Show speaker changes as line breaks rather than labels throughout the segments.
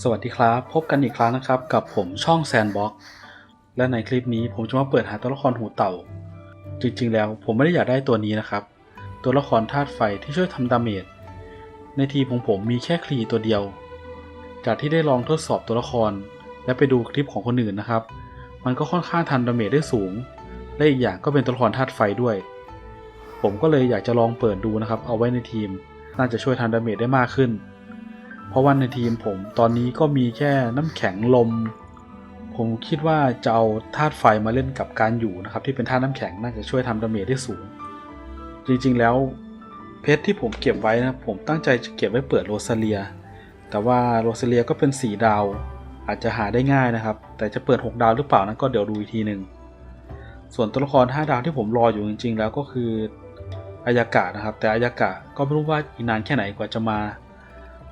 สวัสดีครับ พบกันอีกครั้งนะครับ กับผมช่องแซนบ็อกและในคลิปนี้ผมจะมาเปิดหาตัวละครหูเต่า จริงๆแล้วผมไม่ได้อยากได้ตัวนี้นะครับ ตัวละครธาตุไฟที่ช่วยทำดาเมจในทีมของผมมีแค่คลีตัวเดียว จากที่ได้ลองทดสอบตัวละคร และไปดูคลิปของคนอื่นนะครับ มันก็ค่อนข้างทำดาเมจได้สูง และอีกอย่างก็เป็นตัวละครธาตุไฟด้วย ผมก็เลยอยากจะลองเปิดดูนะครับ เอาไว้ในทีม น่าจะช่วยทำดาเมจได้มากขึ้น เพราะว่าในทีมผมตอนนี้ก็มีแค่น้ำแข็งลม ผมคิดว่าจะเอาธาตุไฟมาเล่นกับการอยู่นะครับที่เป็นธาตุน้ำแข็งน่าจะช่วยทำดาเมจได้สูง จริงๆแล้วเพชรที่ผมเก็บไว้นะผมตั้งใจจะเก็บไว้เปิดโรซาเลีย แต่ว่าโรซาเลียก็เป็นสีดาว อาจจะหาได้ง่ายนะครับ แต่จะเปิด 6 ดาวหรือเปล่านั้นก็เดี๋ยวดูอีกทีหนึ่งส่วนตัวละคร 5 ดาวที่ผมรออยู่จริง ๆ แล้วก็คืออายากะนะครับ แต่อายากะก็ไม่รู้ว่าอีกนานแค่ไหนกว่าจะมา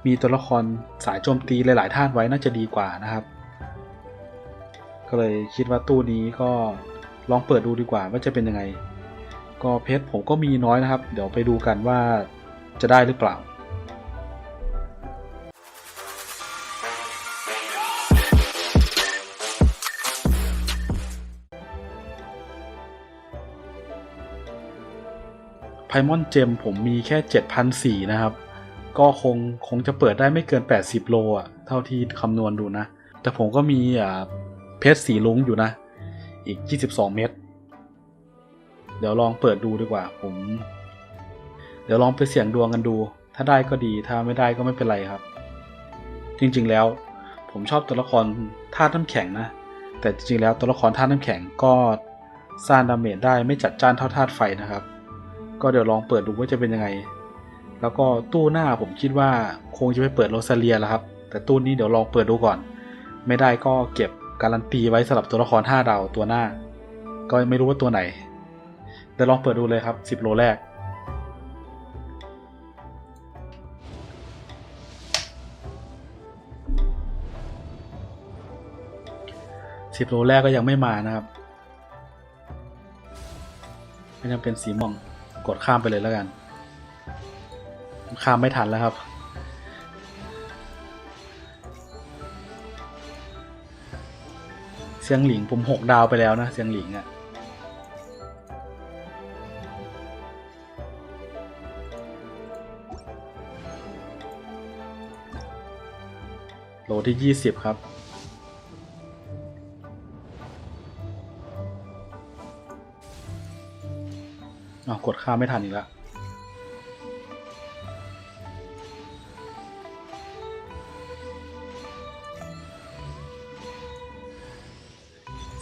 มีตัวละครสายโจมตีหลาย ๆ ท่านไว้น่าจะดีกว่านะครับ ก็เลยคิดว่าตู้นี้ก็ลองเปิดดูดีกว่าว่าจะเป็นยังไง ก็เพชรผมก็มีน้อยนะครับ เดี๋ยวไปดูกันว่าจะได้หรือเปล่าไพมอนเจมผมมีแค่ 7,004นะครับ ก็คงคงจะเปิดได้ไม่เกิน 80 โลอะ เท่าที่คำนวณดูนะ แต่ผมก็มีอ่าเพชรสีลุงอยู่นะ อีก 22 เม็ดเดี๋ยวลองเปิดดูดีกว่า ผม เดี๋ยวลองไปเสี่ยงดวงกันดู ถ้าได้ก็ดีถ้าไม่ได้ก็ไม่เป็นไรครับ จริงๆแล้ว ผมชอบตัวละครธาตุน้ำแข็งนะ แต่จริงๆแล้วตัวละครธาตุน้ำแข็งก็สร้างดาเมจได้ไม่จัดจ้านเท่าธาตุไฟนะครับ ก็เดี๋ยวลองเปิดดูว่าจะเป็นยังไง แล้วก็ตู้หน้าผมคิดว่าคงจะไปเปิดโรซาเลียแล้วครับ แต่ตู้นี้เดี๋ยวลองเปิดดูก่อน ไม่ได้ก็เก็บการันตีไว้สำหรับตัวละคร5ดาวตัวหน้า ก็ไม่รู้ว่าตัวไหนเดี๋ยวลองเปิดดูเลยครับ 10 โลแรกสิบโลแรกก็ยังไม่มานะครับก็ยังเป็นสีม่วงกดข้ามไปเลยแล้วกัน ข้ามไม่ทันแล้วครับ เสียงหลิงผมหกดาวไปแล้วนะ เสียงหลิงอะ่ะโลที่ยี่สิบครับอ้าวกดข้ามไม่ทันอีกแล้ว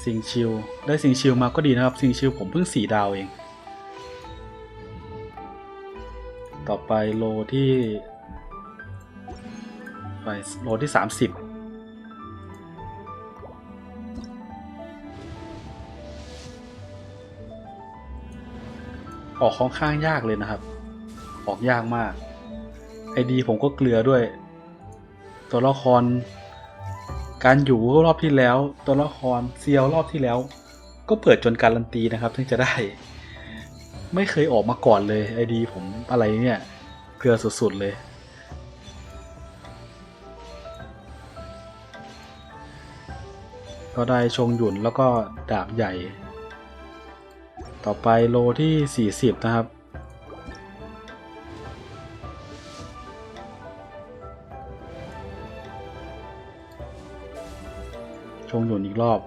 สิงชิวได้สิงชิวมาก็ดีนะครับสิงชิวผมเพิ่งสี่ดาวเอง ต่อไปโลที่ไปโลที่สามสิบออกค่อนข้างยากเลยนะครับ ออกยากมากไอดีผมก็เกลือด้วย ตัวละคร การอยู่รอบที่แล้ว ตัวละครเซียวรอบที่แล้ว ก็เปิดจนการันตีนะครับถึงจะได้ ไม่เคยออกมาก่อนเลยไอดีผมอะไรเนี่ยเกลือสุดๆเลยก็ได้ชงหยุนแล้วก็ดาบใหญ่ ต่อไปโลที่ 40 นะครับ ชงหยุนอีกรอบ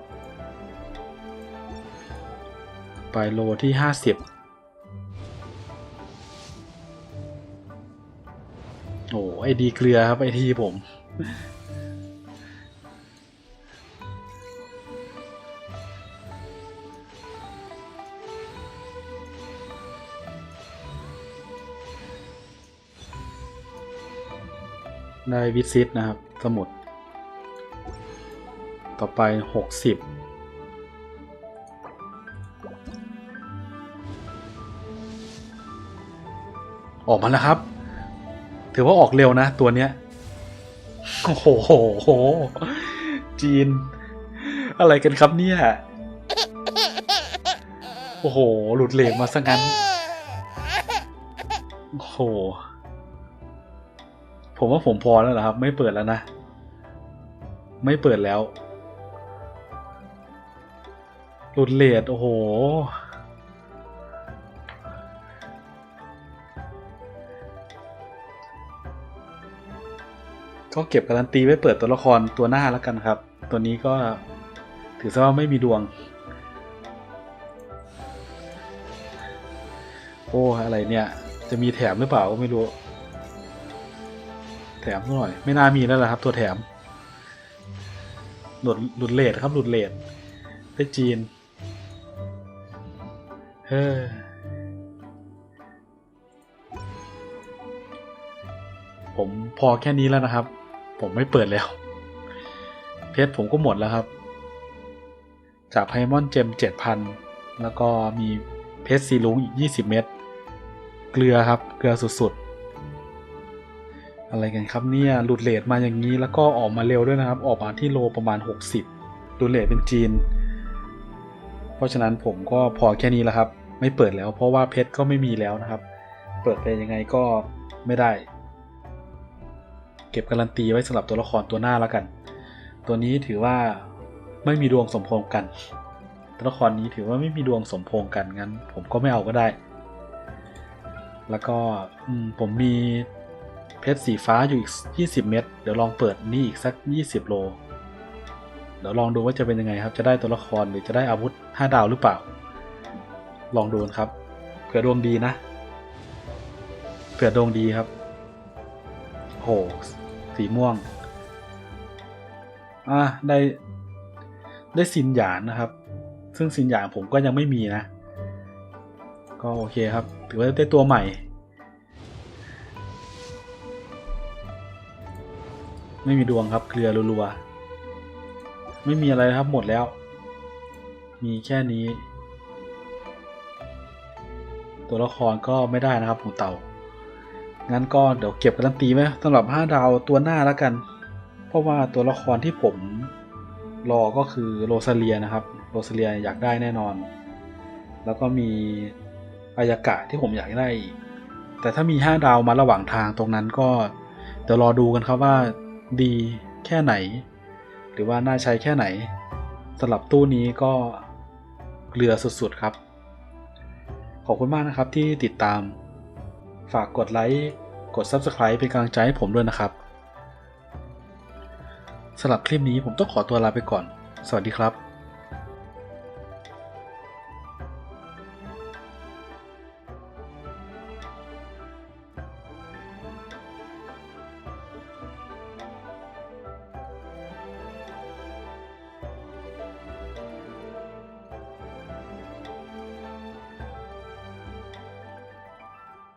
ไปโลที่ 50 โอ้ไอดีเกลือครับ ไอทีผม ได้วิซิตนะครับ สมุด ต่อไป 60ออกมาแล้วครับ ถือว่าออกเร็วนะ ตัวเนี้ย โอ้โห จีน อะไรกันครับเนี่ย โอ้โห หลุดเหลกมาซะงั้น โอ้โห ผมว่าผมพอแล้วเหรอครับ ไม่เปิดแล้วนะ ไม่เปิดแล้ว หลุดเลทโอ้โห ก็เก็บการันตีไว้เปิดตัวละครตัวหน้าแล้วกันครับ ตัวนี้ก็ถือซะว่าไม่มีดวง โอ้อะไรเนี่ย จะมีแถมหรือเปล่าก็ไม่รู้ แถมหน่อย ไม่น่ามีแล้วล่ะครับ ตัวแถม หลุดหลุดเลทครับหลุดเลทได้จีน เฮ้อผมพอแค่นี้แล้วนะครับ ผมไม่เปิดแล้ว เพชรผมก็หมดแล้วครับ จากไพมอนเจมเจ็ดพันแล้วก็มีเพชรซีลุงอีกยี่สิบเม็ดเกลือครับ เกลือสุดๆ อะไรกันครับเนี่ย หลุดเลทมาอย่างนี้แล้วก็ออกมาเร็วด้วยนะครับ ออกมาที่โลประมาณ 60หลุดเลทเป็นจีน เพราะฉะนั้นผมก็พอแค่นี้แล้วครับ ไม่เปิดแล้ว เพราะว่าเพชรก็ไม่มีแล้วนะครับ เปิดไปยังไงก็ไม่ได้ เก็บการันตีไว้สำหรับตัวละครตัวหน้าแล้วกัน ตัวนี้ถือว่าไม่มีดวงสมพงกัน ตัวละครนี้ถือว่าไม่มีดวงสมพงกันงั้น ผมก็ไม่เอาก็ได้ แล้วก็ผมมีเพชรสีฟ้าอยู่อีก 20 เม็ดเดี๋ยวลองเปิดนี่อีกสัก 20 โล เดี๋ยวลองดูว่าจะเป็นยังไงครับ จะได้ตัวละครหรือจะได้อาวุธ 5 ดาวหรือเปล่า ลองดูนะครับ เผื่อดวงดีนะ เผื่อดวงดีครับโหสีม่วง อะได้ ได้ซินหยานนะครับ ซึ่งซินหยานผมก็ยังไม่มีนะ ก็โอเคครับ ถือว่าได้ตัวใหม่ ไม่มีดวงครับเคลียร์รัวๆ ไม่มีอะไรครับหมดแล้ว มีแค่นี้ ตัวละครก็ไม่ได้นะครับหูเต่างั้นก็เดี๋ยวเก็บการันตีไว้สำหรับ 5 ดาวตัวหน้าแล้วกัน เพราะว่าตัวละครที่ผมรอก็คือโรซาเลียนะครับ โรซาเลียอยากได้แน่นอน แล้วก็มีอายากะที่ผมอยากได้อีก แต่ถ้ามี 5 ดาวมาระหว่างทางตรงนั้นก็เดี๋ยวรอดูกันครับว่าดีแค่ไหน หรือว่าน่าใช้แค่ไหนสำหรับตู้นี้ก็เรือสุดๆครับ ขอบคุณมากนะครับที่ติดตาม ฝากกดไลค์กด Subscribe เป็นกำลังใจให้ผมด้วยนะครับสำหรับคลิปนี้ผมต้องขอตัวลาไปก่อน สวัสดีครับ